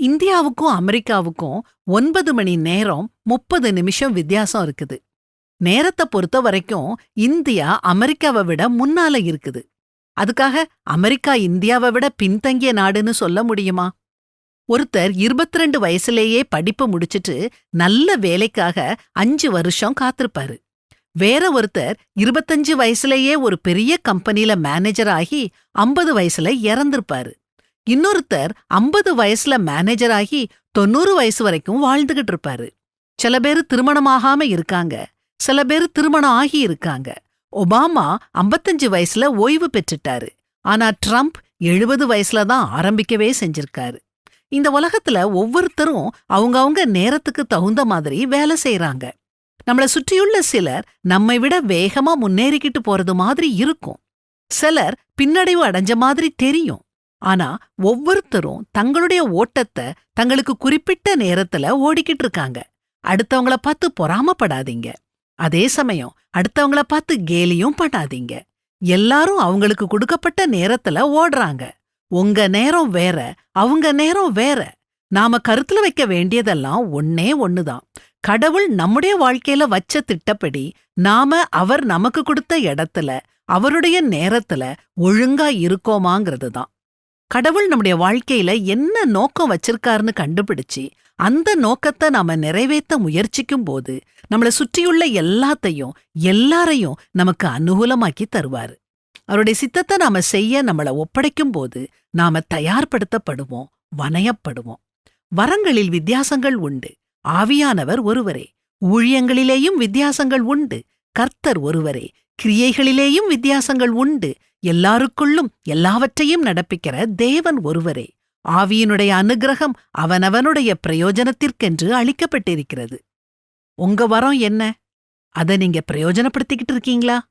இந்தியாவுக்கும் அமெரிக்காவுக்கும் ஒன்பது மணி நேரம் முப்பது நிமிஷம் வித்தியாசம் இருக்குது. நேரத்தை பொறுத்த வரைக்கும் இந்தியா அமெரிக்காவை விட முன்னால இருக்குது. அதுக்காக அமெரிக்கா இந்தியாவை விட பின்தங்கிய நாடுன்னு சொல்ல முடியுமா? ஒருத்தர் 22 வயசுலேயே படிப்பு முடிச்சிட்டு நல்ல வேலைக்காக அஞ்சு வருஷம் காத்திருப்பாரு. வேற ஒருத்தர் 25 வயசுலயே ஒரு பெரிய கம்பெனில மேனேஜர் ஆகி 50 வயசுல இறந்திருப்பாரு. இன்னொருத்தர் 50 வயசுல மேனேஜர் ஆகி தொண்ணூறு வயசு வரைக்கும் வாழ்ந்துகிட்டு இருப்பாரு. சில பேர் திருமணமாகாம இருக்காங்க. சில பேர் திருமணம் ஆகி இருக்காங்க. ஒபாமா 55 வயசுல ஓய்வு பெற்றுட்டாரு. ஆனா ட்ரம்ப் 70 வயசுல தான் ஆரம்பிக்கவே செஞ்சிருக்காரு. இந்த உலகத்துல ஒவ்வொருத்தரும் அவங்கவங்க நேரத்துக்கு தகுந்த மாதிரி வேலை செய்யறாங்க நம்மள சுற்றியுள்ள சிலர் நம்மை விட வேகமா முன்னேறிக்கிட்டு போறது மாதிரி இருக்கும். சிலர் பின்னடைவு அடைஞ்ச மாதிரி தெரியும். ஆனா ஒவ்வொருத்தரும் தங்களுடைய ஓட்டத்தை தங்களுக்கு குறிப்பிட்ட நேரத்துல ஓடிக்கிட்டு இருக்காங்க. அடுத்தவங்கள பார்த்து பொறாமப்படாதீங்க. அதே சமயம் அடுத்தவங்கள பார்த்து கேலியும் பண்ணாதீங்க எல்லாரும் அவங்களுக்கு கொடுக்கப்பட்ட நேரத்துல ஓடுறாங்க. உங்க நேரம் வேற அவங்க நேரம் வேற. நாம கருத்துல வைக்க வேண்டியதெல்லாம் ஒன்னே ஒண்ணுதான். கடவுள் நம்முடைய வாழ்க்கையில வச்ச திட்டப்படி நாம அவர் நமக்கு கொடுத்த இடத்துல அவருடைய நேரத்துல ஒழுங்கா இருக்கோமாங்கிறது தான் கடவுள் நம்முடைய வாழ்க்கையில என்ன நோக்கம் வச்சிருக்காருன்னு கண்டுபிடிச்சு அந்த நோக்கத்தை நாம நிறைவேற்ற முயற்சிக்கும் போது நம்மள சுற்றியுள்ள எல்லாத்தையும் எல்லாரையும் நமக்கு அனுகூலமாக்கி தருவாரு. அவருடைய சித்தத்தை நாம செய்ய நம்மள ஒப்படைக்கும் போது நாம தயார்படுத்தப்படுவோம் வனையப்படுவோம் வரங்களில் வித்தியாசங்கள் உண்டு. ஆவியானவர் ஒருவரே. ஊழியங்களிலேயும் வித்தியாசங்கள் உண்டு. கர்த்தர் ஒருவரே. கிரியைகளிலேயும் வித்தியாசங்கள் உண்டு. எல்லாருக்குள்ளும் எல்லாவற்றையும் நடப்பிக்கிற தேவன் ஒருவரே. ஆவியினுடைய அனுகிரகம் அவனவனுடைய பிரயோஜனத்திற்கென்று அளிக்கப்பட்டிருக்கிறது. உங்க வரம் என்ன? அத நீங்க பிரயோஜனப்படுத்திக்கிட்டு இருக்கீங்களா?